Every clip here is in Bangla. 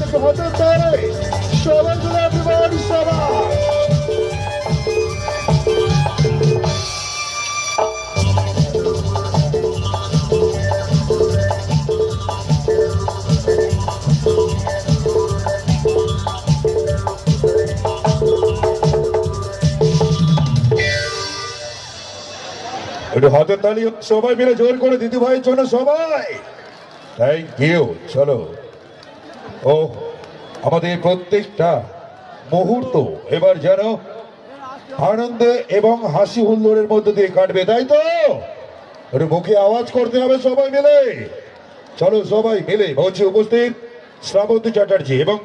থেকে হাতের তারে সবাই মিলে হাতের তালি, সবাই মিলে জোর করে দিদি ভাইয়ের জন্য সবাই। থ্যাংক ইউ চলো। ও, আমাদের প্রত্যেকটা মুহূর্ত এবার যেন আনন্দে এবং হাসি হুল্লোড়ের মধ্যে দিয়ে কাটবে, তাই তো? মুখে আওয়াজ করতে হবে সবাই মিলে। চলো সবাই মিলে মঞ্চে উপস্থিত শ্রাবন্তী চ্যাটার্জি এবং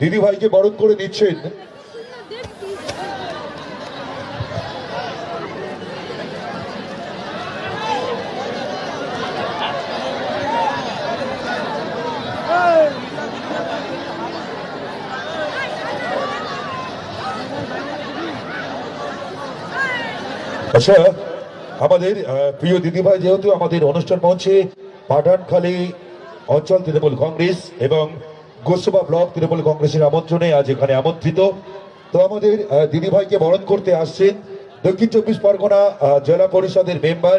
দিদি ভাইকে বরণ করে দিচ্ছেন। আচ্ছা আমাদের প্রিয় দিদিভাই, যেহেতু আমাদের অনুষ্ঠান মঞ্চে পাঠানখালী অঞ্চল তৃণমূল কংগ্রেস এবং গোসবা ব্লক তৃণমূল কংগ্রেসের আমন্ত্রণে আজ এখানে আমন্ত্রিত। তো আমাদের দিদিভাইকে বরণ করতে আসছেন দক্ষিণ চব্বিশ পরগনা জেলা পরিষদের মেম্বার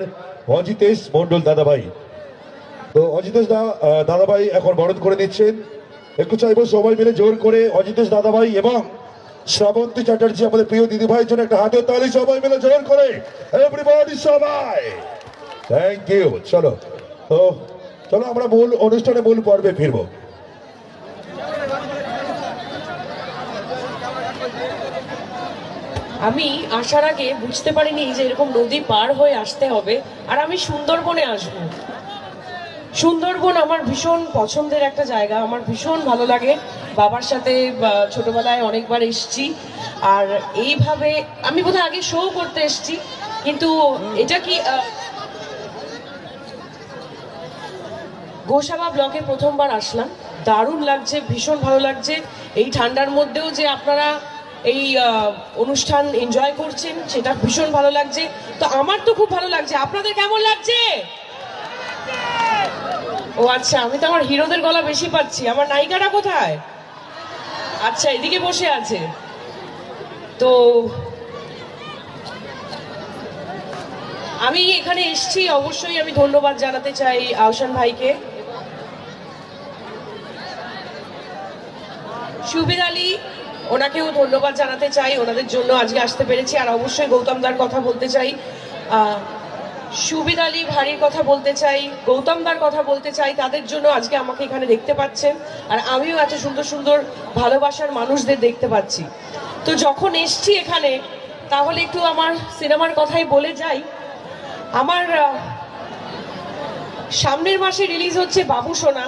অজিতেশ মন্ডল দাদাভাই। তো অজিতেশ দা দাদাভাই এখন বরণ করে দিচ্ছেন একটু চাইব সবাই মিলে জোর করে অজিতেশ দাদাভাই এবং শ্রাবন্তী চ্যাটার্জি আমাদের প্রিয় দিদি ভাইয়ের জন্য একটা হাতের তালি সবাই মিলে জোর করে। এভরিবডি সবাই। থ্যাংক ইউ চলো। তো, চলো আমরা মূল অনুষ্ঠানে মূল পর্বে ফিরবো। আমি আসার আগে বুঝতে পারিনি যে এরকম নদী পার হয়ে আসতে হবে, আর আমি সুন্দরবনে আসব। সুন্দরবন আমার ভীষণ পছন্দের একটা জায়গা। আমার ভীষণ ভালো লাগে। বাবার সাথে ছোটবেলায় অনেকবার এসছি। আর এইভাবে আমি বোধহয় আগে শো করতে এসছি। কিন্তু এটা কি গোসাবা ব্লকে প্রথমবার আসলাম। দারুণ লাগছে, ভীষণ ভালো লাগছে। এই ঠান্ডার মধ্যেও যে আপনারা এই অনুষ্ঠান এনজয় করছেন, সেটা ভীষণ ভালো লাগছে। তো আমার তো খুব ভালো লাগছে। আপনাদের কেমন লাগছে? ও আচ্ছা আমি তো আমার হিরোদের গলা বেশি পাচ্ছি। আমার নায়িকাটা কোথায়? আচ্ছা এদিকে বসে আছে। তো, আমি এখানে এসেছি, অবশ্যই আমি ধন্যবাদ জানাতে চাই আহসান ভাইকে। সুবিদ আলী, ওনাকেও ধন্যবাদ জানাতে চাই, ওনাদের জন্য আজকে আসতে পেরেছি। আর অবশ্যই গৌতম দার কথা বলতে চাই। সুবিদ আলী ভারীর কথা বলতে চাই, গৌতম দার কথা বলতে চাই, তাদের জন্য আজকে আমাকে এখানে দেখতে পাচ্ছেন। আর আমিও এত সুন্দর সুন্দর ভালোবাসার মানুষদের দেখতে পাচ্ছি। তো যখন এসছি এখানে, তাহলে একটু আমার সিনেমার কথাই বলে যাই। আমার সামনের মাসে রিলিজ হচ্ছে বাবু সোনা,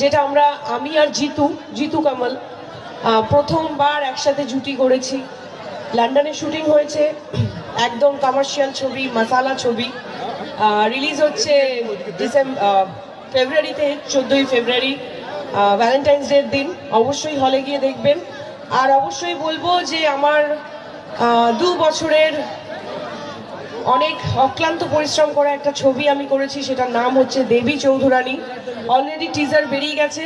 যেটা আমরা, আমি আর জিতু জিতু কামাল প্রথমবার একসাথে জুটি করেছি। লন্ডনে শুটিং হয়েছে, একদম কমার্শিয়াল ছবি মাসালা ছবি। রিলিজ হচ্ছে ফেব্রুয়ারিতে চোদ্দোই ফেব্রুয়ারি ভ্যালেন্টাইন্স ডের দিন। অবশ্যই হলে গিয়ে দেখবেন। আর অবশ্যই বলব যে আমার দু বছরের অনেক অক্লান্ত পরিশ্রম করা একটা ছবি আমি করেছি, সেটার নাম হচ্ছে দেবী চৌধুরানী। অলরেডি টিজার বেরিয়ে গেছে।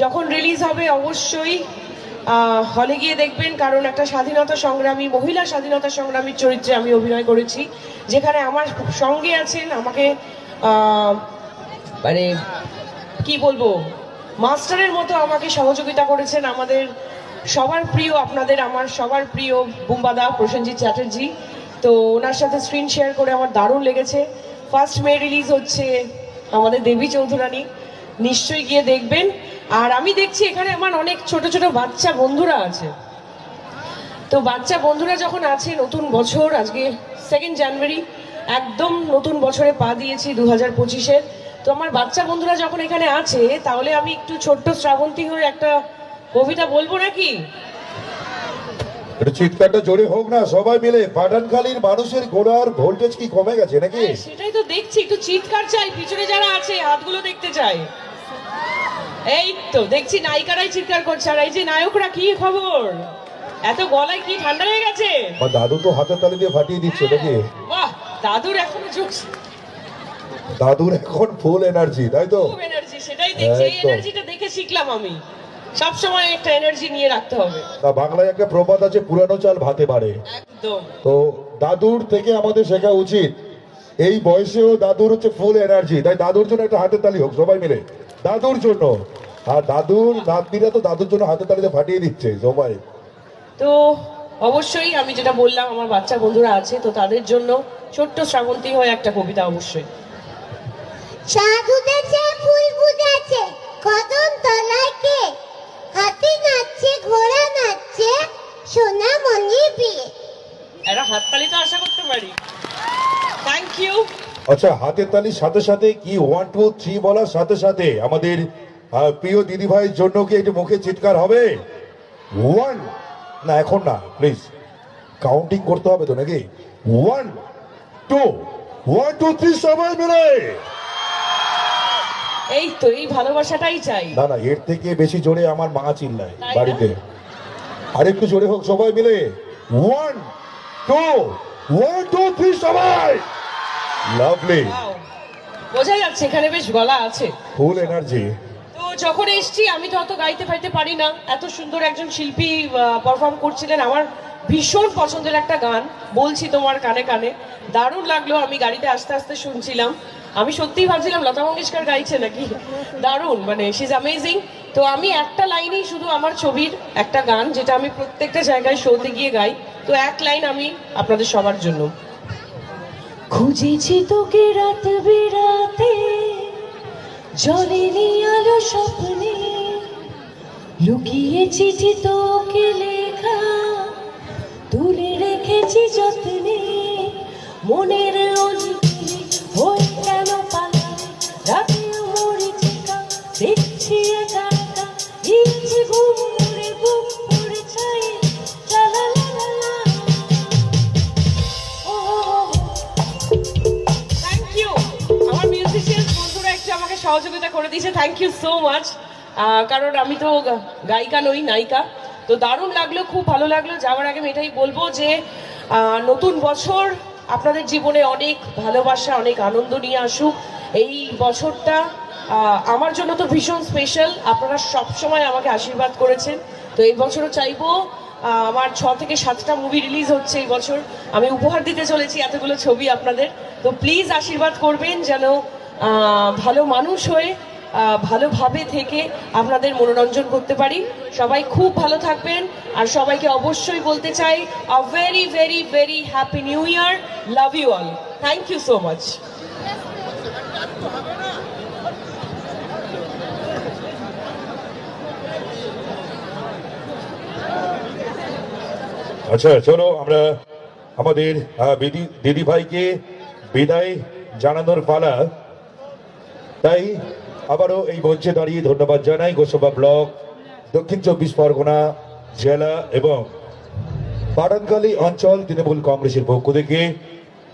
যখন রিলিজ হবে, অবশ্যই হলে গিয়ে দেখবেন, কারণ একটা স্বাধীনতা সংগ্রামী, মহিলা স্বাধীনতা সংগ্রামীর চরিত্রে আমি অভিনয় করেছি, যেখানে আমার সঙ্গে আছেন আমাকে মানে কি বলব, মাস্টারের মতো আমাকে সহযোগিতা করেছেন আমাদের সবার প্রিয়, আপনাদের আমার সবার প্রিয় বুম্বাদা প্রসেনজিৎ চ্যাটার্জি। তো ওনার সাথে স্ক্রিন শেয়ার করে আমার দারুণ লেগেছে। ফার্স্ট মে রিলিজ হচ্ছে আমাদের দেবী চৌধুরানী। নিশ্চয়ই গিয়ে দেখবেন। আর আমি দেখছি এখানে আমার অনেক ছোট ছোট বাচ্চা বন্ধুরা আছে। তো বাচ্চা বন্ধুরা যখন আছে নতুন বছর আজকে সেকেন্ড জানুয়ারি একদম নতুন বছরে পা দিয়েছি দু হাজার পঁচিশের তো আমার বাচ্চা বন্ধুরা যখন এখানে আছে তাহলে আমি একটু ছোট্ট শ্রাবন্তী হয়ে একটা কবিতা বলব নাকি? একটু চিৎকারটা জোরে হোক না সবাই মিলে। পাঠানখালীর মানুষের ভোল্টেজ কি কমে গেছে নাকি? হ্যাঁ, সেটাই তো দেখছি। একটু চিৎকার চাই পিছনে যারা আছে হাতগুলো দেখতে চাই। এই তো দেখছি নায়িকারাই চিৎকার করছে আর এই যে নায়করা কি খবর? এত গলায় কি ঠান্ডা হয়ে গেছে? দাদু তো হাতের তালি দিয়ে ফাটিয়ে দিচ্ছে নাকি? বাহ দাদুর এখন চোখ দাদুর এখন ফুল এনার্জি তাই তো? খুব এনার্জি সেটাই দেখছি। এই এনার্জিটা দেখে শিখলাম আমি। সবসময় একটা এনার্জি নিয়ে রাখতে হবে। তা বাংলায় একটা প্রবাদ আছে পুরানো চাল ভাতে পারে একদম। তো দাদুর থেকে আমাদের শেখা উচিত এই বয়সেও দাদুর হচ্ছে ফুল এনার্জি তাই দাদুর জন্য একটা হাতের তালি হোক সবাই মিলে। দাদুর জন্য। আর দাদুর নাতনিরা তো দাদুর জন্য হাতের তালিতে ফাটিয়ে দিচ্ছে সবাই। তো অবশ্যই আমি যেটা বললাম আমার বাচ্চা বন্ধুরা আছে তো তাদের জন্য ছোট্ট শ্রাবন্তী হয় একটা কবিতা অবশ্যই। উঠেছে ফুল ফুটেছে কদম তলায় কে? হাতি নাচছে ঘোড়া নাচছে সোনা মনি বিয়ে। একটা হাততালি তো আশা করতে পারি। থ্যাংক ইউ আচ্ছা হাতের তালির সাথে সাথে কি ওয়ান টু থ্রি বলার সাথে সাথে আমাদের প্রিয় দিদি ভাইয়ের জন্য কি একটু মুখে চিৎকার হবে? ওয়ান না এখন না প্লিজ কাউন্টিং করতে হবে তো নাকি? One two one two three সবাই মিলে। এই তো এই ভালোবাসাটাই চাই। না না এর থেকে বেশি জোরে আমার মা চিল্লায়? বাড়িতে। আরেকটু জোরে হোক সবাই মিলে। One two one two three সবাই। লাভলি! বোঝা যাচ্ছে এখানে বেশ গলা আছে। ফুল এনার্জি যখন এসছি, আমি তো অত গাইতে ফাইতে পারি না। এত সুন্দর একজন শিল্পী পারফর্ম করছিলেন। আমার ভীষণ পছন্দের একটা গান, বলছি তোমার কানে কানে। দারুণ লাগল, আমি গাড়িতে আস্তে আস্তে শুনছিলাম। আমি সত্যিই ভাবছিলাম, লতা মঙ্গেশকর গাইছে নাকি? দারুণ মানে শি ইজ অ্যামেজিং তো আমি একটা লাইনেই শুধু আমার ছবির একটা গান, যেটা আমি প্রত্যেকটা জায়গায় শোতে গিয়ে গাই। তো এক লাইন আমি আপনাদের সবার জন্য। খুঁজেছি তোকে রাত বিরাতে। জলেনি আলো স্বপ্নে, লুকিয়ে চিঠি তোকে লেখা, তুলে রেখেছি যত্নে। মনের অলিগলি হই কেন পালা রাতে মরিচিকা দেখছি একা একা ঘুম সহযোগিতা করে দিয়েছে থ্যাংক ইউ সো মাচ কারণ আমি তো গায়িকা নই, নায়িকা। তো দারুণ লাগল, খুব ভালো লাগল। যাওয়ার আগে আমি এটাই বলব যে নতুন বছর আপনাদের জীবনে অনেক ভালোবাসা, অনেক আনন্দ নিয়ে আসুক। এই বছরটা আমার জন্য তো ভীষণ স্পেশাল আপনারা সব সময় আমাকে আশীর্বাদ করেছেন। তো এই বছরও চাইব আমার ছ থেকে সাতটা মুভি রিলিজ হচ্ছে এই বছর। আমি উপহার দিতে চলেছি এতগুলো ছবি আপনাদের। তো প্লিজ আশীর্বাদ করবেন যেন ভালো মানুষ হয়ে ভালোভাবে থেকে আপনাদের মনোরঞ্জন করতে পারি। সবাই খুব ভালো থাকবেন আর সবাইকে অবশ্যই বলতে চাই a very very very happy new year love you all thank you so much আচ্ছা চলো আমরা আমাদের দিদি দিদি ভাইকে বিদায় জানানোর পালা। তাই আবারও এই মঞ্চে দাঁড়িয়ে ধন্যবাদ জানাই গোসবা ব্লক, দক্ষিণ চব্বিশ পরগনা জেলা এবং পাঠানখালী অঞ্চল তৃণমূল কংগ্রেসের পক্ষ থেকে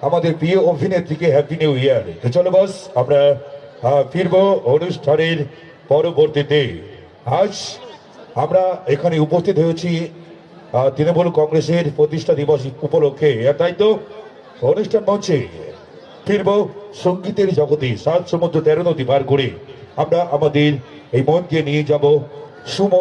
আমাদের প্রিয় অভিনেত্রীকে হ্যাপি নিউ ইয়ার তো চলো বস আমরা ফিরবো অনুষ্ঠানের পরবর্তীতে আজ আমরা এখানে উপস্থিত হয়েছি তৃণমূল কংগ্রেসের প্রতিষ্ঠা দিবস উপলক্ষে। তাই তো, অনুষ্ঠান মঞ্চে। ফিরবো সঙ্গীতের জগতে। সাত সমুদ্র তেরো নদী পার করে আমরা আমাদের এই মনকে নিয়ে যাব। সুমন